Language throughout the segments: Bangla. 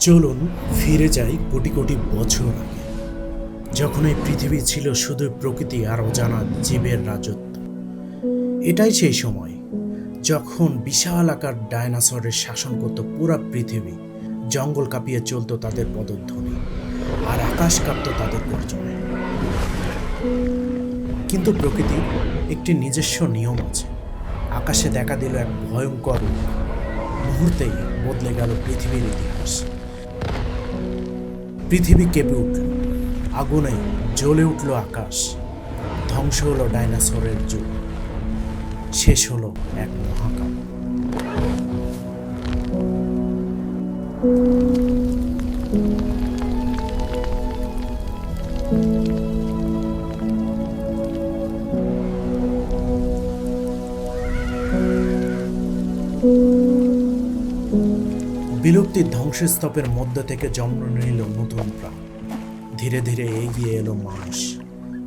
চলুন ফিরে যাই কোটি কোটি বছর আগে, যখন এই পৃথিবী ছিল শুধু প্রকৃতি আর অজানা জীবের রাজত্ব। এটাই সেই সময় যখন বিশাল আকার ডায়নাসরের শাসন করত পুরো পৃথিবী, জঙ্গল কাঁপিয়ে চলতো তাদের পদধ্বনি আর আকাশ কাঁপত তাদের গর্জনে। কিন্তু প্রকৃতির একটি নিজস্ব নিয়ম আছে। আকাশে দেখা দিল এক ভয়ঙ্কর মুহূর্তেই বদলে গেল পৃথিবীর ইতিহাস। পৃথিবী কেঁপে উঠল। আগুনে জ্বলে উঠল আকাশ। ধ্বংস হলো ডাইনাসরের যুগ। শেষ হলো এক মহাকাল। বিলুপ্তির ধ্বংসস্তূপের মধ্য থেকে জন্ম নিল নতুন প্রাণ। ধীরে ধীরে এগিয়ে এলো মানুষ।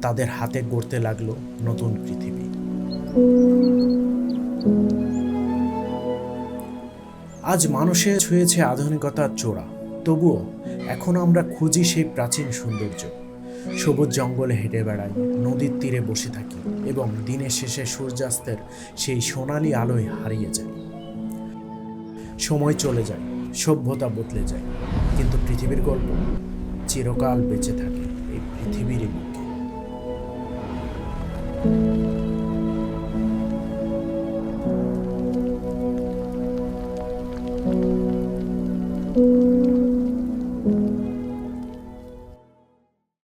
তাদের হাতে গড়তে লাগল নতুন পৃথিবী। আজ মানুষে ছুঁয়েছে আধুনিকতার চোরা। তবুও এখন আমরা খুঁজি সেই প্রাচীন সৌন্দর্য। সবুজ জঙ্গলে হেঁটে বেড়াই, নদীর তীরে বসে থাকি এবং দিনের শেষে সূর্যাস্তের সেই সোনালি আলোয় হারিয়ে যায় সময় চলে যায় সভ্যতা বদলে যায়। কিন্তু পৃথিবীর গল্প চিরকাল বেঁচে থাকে এই পৃথিবীর বুকে।